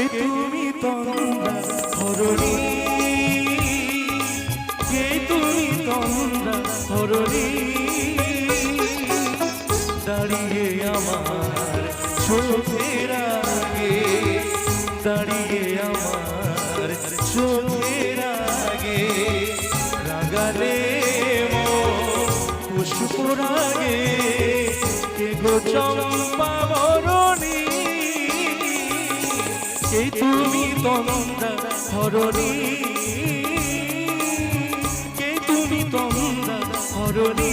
কে তুমি কে তুমি তন্দা হরণী দাঁড়িয়ে আমার চোখের আগে, দাঁড়িয়ে আমার চোখের আগে। রাগালে পুষ্পরাগে, কে গো চম্পা কে তুমি তন্দা ধরণী কে তুমি তন্দা ধরণী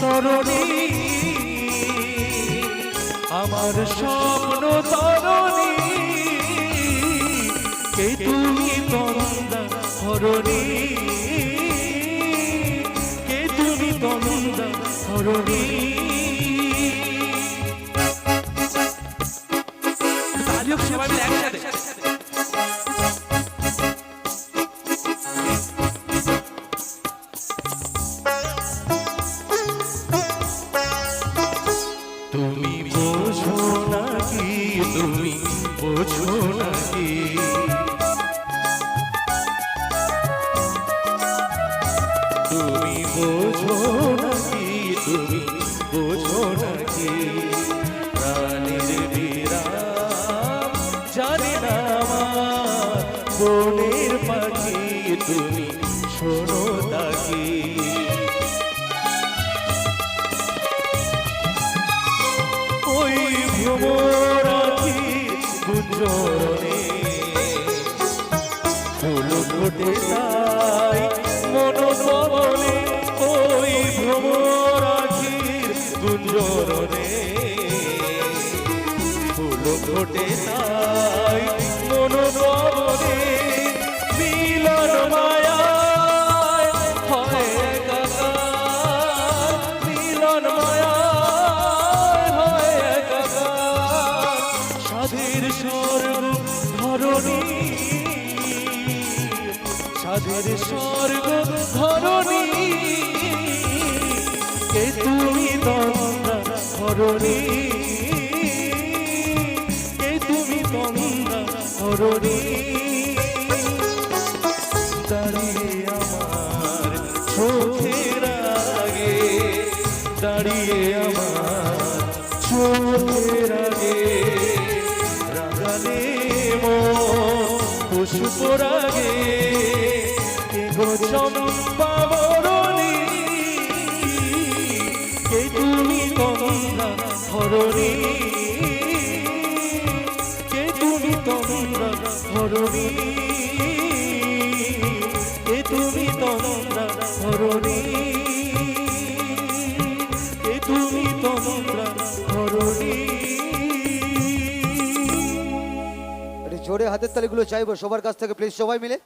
তরণী আমার স্বপ্ন তরণী কে তুমি তন্দা হরণি কে তুমি তন্দা হরণী তুমি বোঝো নাকি, তুমি বোঝো নাকি? তুমি বোঝো নাকি, তুমি বোঝো নাকি? প্রাণের বিরাম জানি না বনের পাখি, তুমি শোনো তাকি। ওই ভ্রমরাখি গুঞ্জরণে ফুল ফুটে তাই মন পবনে ওই ভ্রমরাখির গুঞ্জরণে ফুল সাধের স্বর্গ ধরণী। কে তুমি তন্দা ধরণী? কে তুমি তন্দা ধরণী? দাঁড়িয়ে আমার চোখের আগে, দাঁড়িয়ে আমার চোখের আগে। রাগালে পুষ্পর আগে ধরণী এ তুমি এ তুমি জোরে হাতের তালিগুলো চাইব, সবার কাছ থেকে প্লিজ সবাই মিলে।